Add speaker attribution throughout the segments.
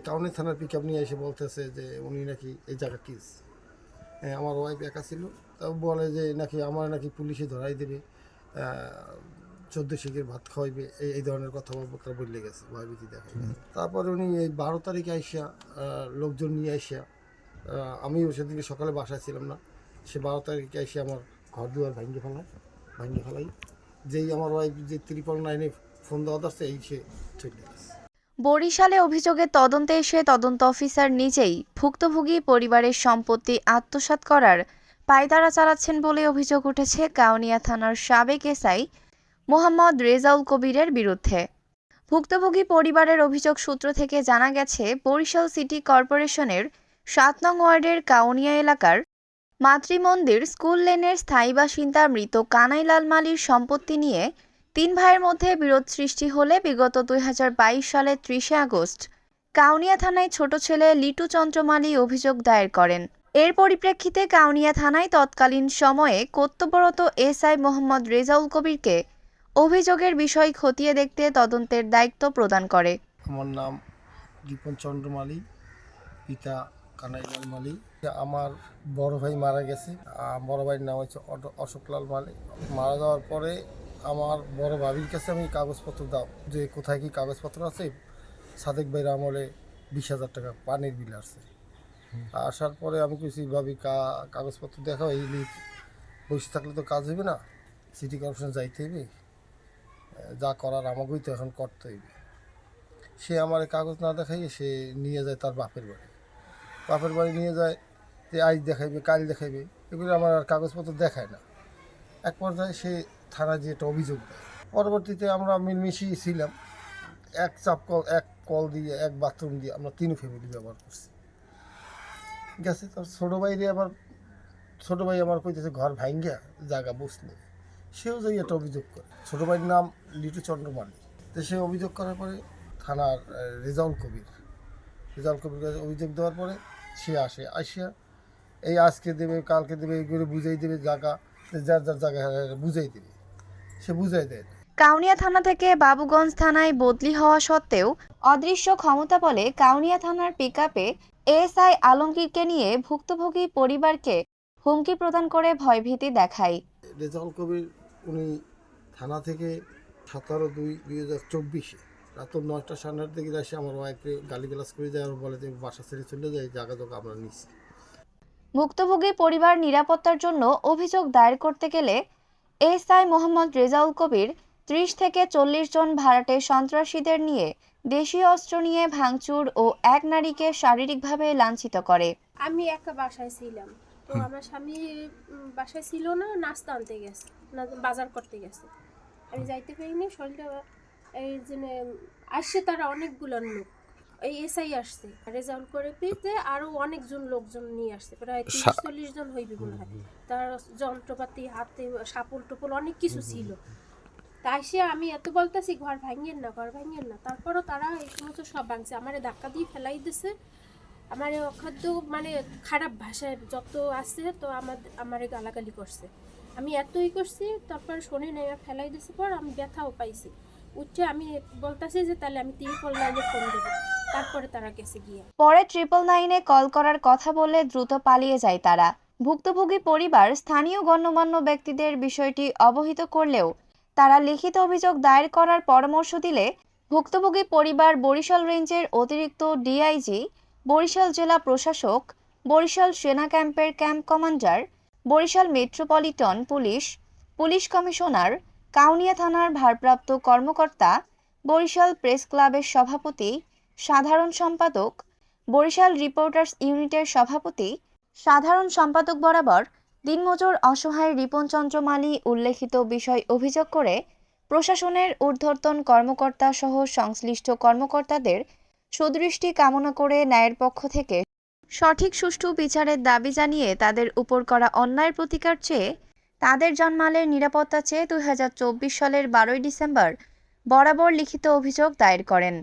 Speaker 1: এই থানার pick up নিয়ে এসে বলতেছে যে উনি নাকি এই জায়গা কিস হ্যাঁ আমার ওয়াইফ একা ছিল। তা বলে যে নাকি আমার নাকি পুলিশে ধরাই দেবে। চোদ্দ শিখের ভাত খাওয়াইবে। এই এই ধরনের কথাবার্তা বললে গেছে ভয়ভীতি দেখা তারপরে উনি এই বারো তারিখে আইসা লোকজন নিয়ে আইসা আহ, আমিও সেদিকে সকালে বাসায় ছিলাম না। সে বারো তারিখে এসে আমার ঘর দুয়ার ভাঙ্গে ফেলায় ভাঙ্গে ফেলাই। যেই আমার ওয়াইফ যে ত্রিপল নাইনে ফোন দেওয়া আসছে এই সে চলে গেছে।
Speaker 2: বরিশালে অভিযোগের তদন্তে এসে তদন্ত অফিসার নিজেই ভুক্তভোগী পরিবারের সম্পত্তি আত্মসাৎ করার পায়তারা চালাচ্ছেন বলে অভিযোগ উঠেছে কাউনিয়া থানার সাবেক এসআই মোহাম্মদ রেজাউল কবিরের বিরুদ্ধে। ভুক্তভোগী পরিবারের অভিযোগ সূত্র থেকে জানা গেছে, বরিশাল সিটি কর্পোরেশনের সাত নং ওয়ার্ডের কাউনিয়া এলাকার মাতৃমন্দির স্কুল লেনের স্থায়ী বাসিন্দা মৃত কানাইলাল মালির সম্পত্তি নিয়ে তিন ভাইয়ের মধ্যে বিরোধ সৃষ্টি হলে বিগত দুই সালের ত্রিশে আগস্ট কাউনিয়া থানায় ছোট ছেলে লিটু চন্দ্রমালী অভিযোগ দায়ের করেন। এর পরিপ্রেক্ষিতে কাউনিয়া থানায় তৎকালীন সময়ে কর্তব্যরত এসআই মোহাম্মদ রেজাউল কবিরকে অভিযোগের বিষয় খতিয়ে দেখতে তদন্তের দায়িত্ব প্রদান করে।
Speaker 1: আমার নাম রিপন চন্দ্র মালি পিতা কানাইলাল মালি। আমার বড় ভাই মারা গেছে। বড় ভাইয়ের নাম হচ্ছে অশোকলাল মালি। মারা যাওয়ার পরে আমার বড় ভাবির কাছে আমি কাগজপত্র দাও। যে কোথায় কি কাগজপত্র আছে? সাদেক ভাইয়ের আমলে বিশ হাজার টাকা পানির বিল আসছে। আসার পরে আমি কিছু ভাবি কাগজপত্র দেখাও, এই লিখ বসে থাকলে তো কাজ হইবে না। সিটি কর্পোরেশন যাইতে হইবে। যা করার আমাকেই তো এখন করতে হইবে। সে আমার কাগজ না দেখাইয়ে সে নিয়ে যায় তার বাপের বাড়ি। বাপের বাড়ি নিয়ে যায়, যে আজ দেখাইবে, কাল দেখাইবে, এগুলো আমার আর কাগজপত্র দেখায় না। এক পর্যায়ে সে থানায় যে একটা অভিযোগ দেয়। পরবর্তীতে আমরা মিলমিশি ছিলাম। এক চাপ কল, এক কল দিয়ে, এক বাথরুম দিয়ে আমরা তিন ফ্যামিলি ব্যবহার করছি। গেছে তার ছোটো ভাইরে আবার, ছোটো ভাই আমার কইতেছে, ঘর ভাঙ্গা জায়গা বসলে সেও যাই একটা অভিযোগ করে। ছোটো ভাইয়ের নাম লিটু চন্দ্রমালী তো সে অভিযোগ করার পরে থানার রেজাউল কবির রেজাউল কবির কাছে অভিযোগ দেওয়ার পরে সে আসে। আসিয়া এই আজকে দেবে, কালকে দেবে, এগুলো বুঝাই দেবে, জায়গা, যার যার জায়গা বুঝাই দেবে। সে বুঝাই দেয়।
Speaker 2: কাউনিয়া থানা থেকে বাবুগঞ্জ থানায় বদলি হওয়া সত্ত্বেও অদৃশ্য ক্ষমতা বলে কাউনিয়া থানার পিকআপে এসআই আলমগীরকে নিয়ে ভুক্তভোগী পরিবারকে হুমকি প্রদান করে ভয়ভীতি দেখায়।
Speaker 1: রেজাউল কবির উনি থানা থেকে সতেরো দুই দুই হাজার চব্বিশে রাত নয়টা সাড়ে নটার দিকে এসে আমার ওয়াইফকে গালিগালাজ করে যায় আর বলে যে বাসা ছেড়ে চলে যায় জায়গা জায়গা আমরা নিচ্ছি।
Speaker 2: ভুক্তভোগী পরিবার নিরাপত্তার জন্য অভিযোগ দায়ের করতে গেলে এসআই মোহাম্মদ রেজাউল কবির ত্রিশ থেকে চল্লিশ জন ভাড়াটে সন্ত্রাসীদের নিয়ে দেশীয় অস্ত্র নিয়ে ভাঙচুর ও এক নারীকে শারীরিকভাবে লাঞ্ছিত করে।
Speaker 3: আমি একা বাসায় ছিলাম। তো আমার স্বামী বাসায় ছিল না নাস্তা আনতে গেছে বাজার করতে গেছে। আমি যাইতে পারিনি শরীরটা এই জন্য আসছে তারা অনেকগুলো লোক। এই এসআই আসছে। রেজাল্ট করে পেতে আরও অনেকজন লোকজন নিয়ে আসছে। প্রায় তিরিশ চল্লিশ জন হইবে মনে হয়। তার যন্ত্রপাতি হাতে সাপল টুপল অনেক কিছু ছিল। তাই সে আমি এত বলতেছি ঘর ভাঙিয়েন না ঘর ভাঙিয়েন না। তারপরও তারা এই সমস্ত সব ভাঙছে। আমারে ধাক্কা দিয়ে ফেলাই দিছে। আমার অখাদ্য মানে খারাপ ভাষায় যত আছে তো আমার আমারে গালাগালি করছে। আমি এতই করছি তারপর শোনে নাই ফেলাই দিছে পর আমি ব্যথাও পাইছি। উঠে আমি বলতাছি যে তাহলে আমি ত্রিপল লাইনে ফোন দেবো। তারপরে তারা গেছে গিয়ে।
Speaker 2: পরে ট্রিপল নাইনে কল করার কথা বলে দ্রুত পালিয়ে যায় তারা। ভুক্তভোগী পরিবার স্থানীয় গণ্যমান্য ব্যক্তিদের বিষয়টি অবহিত করলেও তারা লিখিত অভিযোগ দায়ের করার পরামর্শ দিলে ভুক্তভোগী পরিবার বরিশাল রেঞ্জের অতিরিক্ত ডিআইজি বরিশাল জেলা প্রশাসক, বরিশাল সেনা ক্যাম্পের camp commander, Barishal metropolitan police police commissioner, Kaunia থানার ভারপ্রাপ্ত কর্মকর্তা, বরিশাল প্রেস ক্লাবের সভাপতি সাধারণ সম্পাদক, বরিশাল রিপোর্টার্স ইউনিটের সভাপতি, সাধারণ সম্পাদক বরাবর দিনমজুর অসহায় রিপনচন্দ্র মালী উল্লেখিত বিষয় অভিযোগ করে প্রশাসনের ঊর্ধ্বতন কর্মকর্তা সহ সংশ্লিষ্ট কর্মকর্তাদের সুদৃষ্টি কামনা করে ন্যায়ের পক্ষ থেকে সঠিক সুষ্ঠু বিচারের দাবি জানিয়ে তাদের উপর করা অন্যায়ের প্রতিকার চেয়ে তাদের জন্মালের নিরাপত্তা চেয়ে দুই হাজার চব্বিশ সালের বারোই ডিসেম্বর বরাবর লিখিত অভিযোগ দায়ের করেন।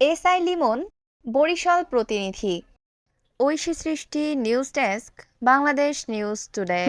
Speaker 2: এসআই লিমন বরিশাল প্রতিনিধি। Oishi Srishti news desk Bangladesh news today.